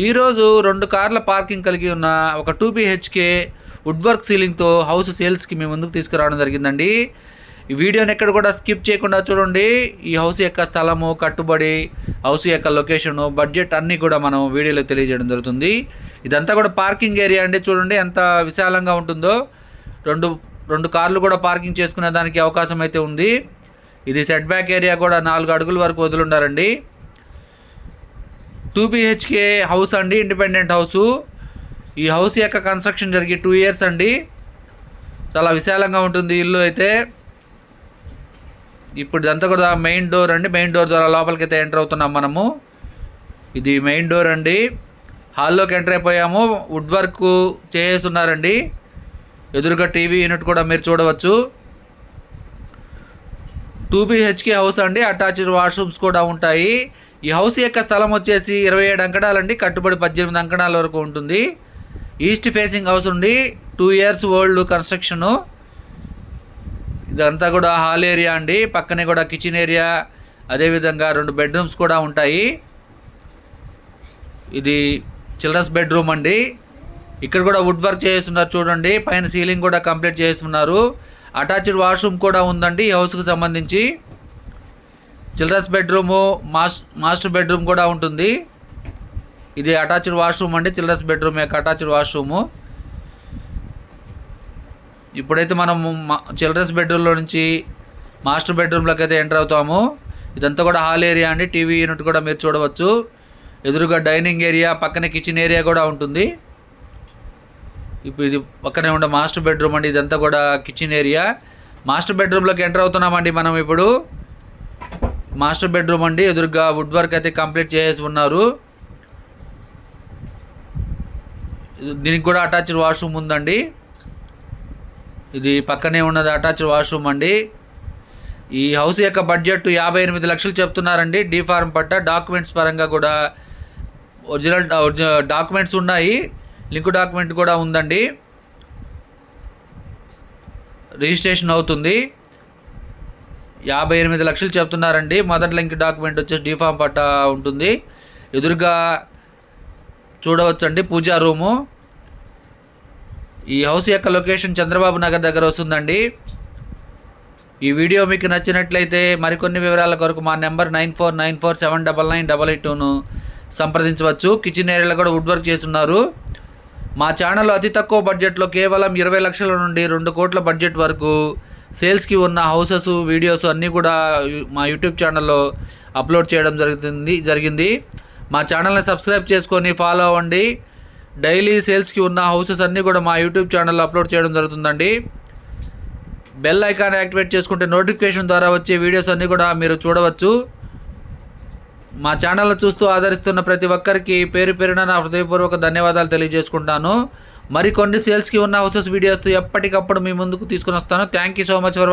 ఈరోజు రెండు కార్ల పార్కింగ్ కలిగి ఉన్న ఒక టూ బిహెచ్కే వుడ్ వర్క్ సీలింగ్తో హౌస్ సేల్స్కి మేము ముందుకు తీసుకురావడం జరిగిందండి. ఈ వీడియోని ఎక్కడ కూడా స్కిప్ చేయకుండా చూడండి. ఈ హౌస్ యొక్క స్థలము కట్టుబడి హౌస్ యొక్క లొకేషను బడ్జెట్ అన్నీ కూడా మనం వీడియోలో తెలియజేయడం జరుగుతుంది. ఇదంతా కూడా పార్కింగ్ ఏరియా అండి. చూడండి ఎంత విశాలంగా ఉంటుందో. రెండు రెండు కార్లు కూడా పార్కింగ్ చేసుకునే దానికి అవకాశం అయితే ఉంది. ఇది సెట్ బ్యాక్ ఏరియా కూడా నాలుగు అడుగుల వరకు వదులుండారండి టూ బిహెచ్కే హౌస్ అండి ఇండిపెండెంట్ హౌసు. ఈ హౌస్ యొక్క కన్స్ట్రక్షన్ జరిగి టూ ఇయర్స్ అండి. చాలా విశాలంగా ఉంటుంది ఇల్లు అయితే. ఇప్పుడు ఇదంతా కూడా మెయిన్ డోర్ అండి. మెయిన్ డోర్ ద్వారా లోపలికి అయితే ఎంటర్ అవుతున్నాం మనము. ఇది మెయిన్ డోర్ అండి. హాల్లోకి ఎంటర్ అయిపోయాము. వుడ్ వర్క్ చేస్తున్నారండి. ఎదురుగా టీవీ యూనిట్ కూడా మీరు చూడవచ్చు. టూ బిహెచ్కే హౌస్ అండి. అటాచ్డ్ వాష్రూమ్స్ కూడా ఉంటాయి. ఈ హౌస్ యొక్క స్థలం వచ్చేసి ఇరవై ఏడు అంకణాలండి. కట్టుబడి పద్దెనిమిది అంకణాల వరకు ఉంటుంది. ఈస్ట్ ఫేసింగ్ హౌస్ ఉండి టూ ఇయర్స్ ఓల్డ్ కన్స్ట్రక్షను ఇదంతా కూడా హాల్ ఏరియా అండి. పక్కనే కూడా కిచెన్ ఏరియా అదేవిధంగా రెండు బెడ్రూమ్స్ కూడా ఉంటాయి. ఇది చిల్డ్రన్స్ బెడ్రూమ్ అండి. ఇక్కడ కూడా వుడ్ వర్క్ చేస్తున్నారు చూడండి. పైన సీలింగ్ కూడా కంప్లీట్ చేస్తున్నారు. అటాచ్డ్ వాష్రూమ్ కూడా ఉందండి ఈ హౌస్కి సంబంధించి. చిల్డ్రన్స్ బెడ్రూము మాస్ మాస్టర్ బెడ్రూమ్ కూడా ఉంటుంది. ఇది అటాచ్డ్ వాష్రూమ్ అండి చిల్డ్రన్స్ బెడ్రూమ్ యొక్క అటాచ్డ్ వాష్రూము. ఇప్పుడైతే మనము చిల్డ్రన్స్ బెడ్రూమ్లో నుంచి మాస్టర్ బెడ్రూమ్లోకి అయితే ఎంటర్ అవుతాము. ఇదంతా కూడా హాల్ ఏరియా అండి టీవీ యూనిట్ కూడా మీరు చూడవచ్చు. ఎదురుగా డైనింగ్ ఏరియా పక్కనే కిచెన్ ఏరియా కూడా ఉంటుంది. ఇప్పుడు ఇది పక్కనే ఉండే మాస్టర్ బెడ్రూమ్ అండి ఇదంతా కూడా కిచెన్ ఏరియా. మాస్టర్ బెడ్రూమ్లోకి ఎంటర్ అవుతున్నామండి మనం ఇప్పుడు. మాస్టర్ బెడ్రూమ్ అండి. ఎదురుగా వుడ్ వర్క్ అయితే కంప్లీట్ చేసి ఉన్నారు. దీనికి కూడా అటాచ్డ్ వాష్రూమ్ ఉందండి. ఇది పక్కనే ఉన్నది అటాచ్డ్ వాష్రూమ్ అండి. ఈ హౌస్ యొక్క బడ్జెట్ యాభై ఎనిమిది లక్షలు చెప్తున్నారండి. డీ ఫార్మ్ పట్ట డాక్యుమెంట్స్ పరంగా కూడా ఒరిజినల్ డాక్యుమెంట్స్ ఉన్నాయి. లింక్ డాక్యుమెంట్ కూడా ఉందండి. రిజిస్ట్రేషన్ అవుతుంది. యాభై ఎనిమిది లక్షలు చెప్తున్నారండి. మొదటి లింక్ డాక్యుమెంట్ వచ్చేసి డిఫామ్ పట్ట ఉంటుంది. ఎదురుగా చూడవచ్చండి పూజా రూము. ఈ హౌస్ యొక్క లొకేషన్ చంద్రబాబు నగర్ దగ్గర వస్తుందండి. ఈ వీడియో మీకు నచ్చినట్లయితే మరికొన్ని వివరాల కొరకు మా number nine four nine four seven double nine double eight టూను సంప్రదించవచ్చు. కిచెన్ ఏరియాలో కూడా వుడ్ వర్క్ చేస్తున్నారు. మా ఛానల్లో అతి తక్కువ బడ్జెట్లో కేవలం ఇరవై లక్షల నుండి రెండు కోట్ల బడ్జెట్ వరకు సేల్స్కి ఉన్న హౌసెస్ వీడియోస్ అన్నీ కూడా మా యూట్యూబ్ ఛానల్లో అప్లోడ్ చేయడం జరుగుతుంది జరిగింది. మా ఛానల్ని సబ్స్క్రైబ్ చేసుకొని ఫాలో అవ్వండి. డైలీ సేల్స్కి ఉన్న హౌసెస్ అన్నీ కూడా మా యూట్యూబ్ ఛానల్లో అప్లోడ్ చేయడం జరుగుతుందండి. బెల్ ఐకాన్ యాక్టివేట్ చేసుకుంటే నోటిఫికేషన్ ద్వారా వచ్చే వీడియోస్ అన్నీ కూడా మీరు చూడవచ్చు. మా ఛానల్ చూస్తూ ఆదరిస్తున్న ప్రతి ఒక్కరికి పేరు పేరున నా హృదయపూర్వక ధన్యవాదాలు తెలియజేసుకుంటాను. మరికొన్ని సేల్స్కి ఉన్న హౌసెస్ వీడియోస్తో ఎప్పటికప్పుడు మీ ముందుకు తీసుకుని వస్తాను. Thank you so much for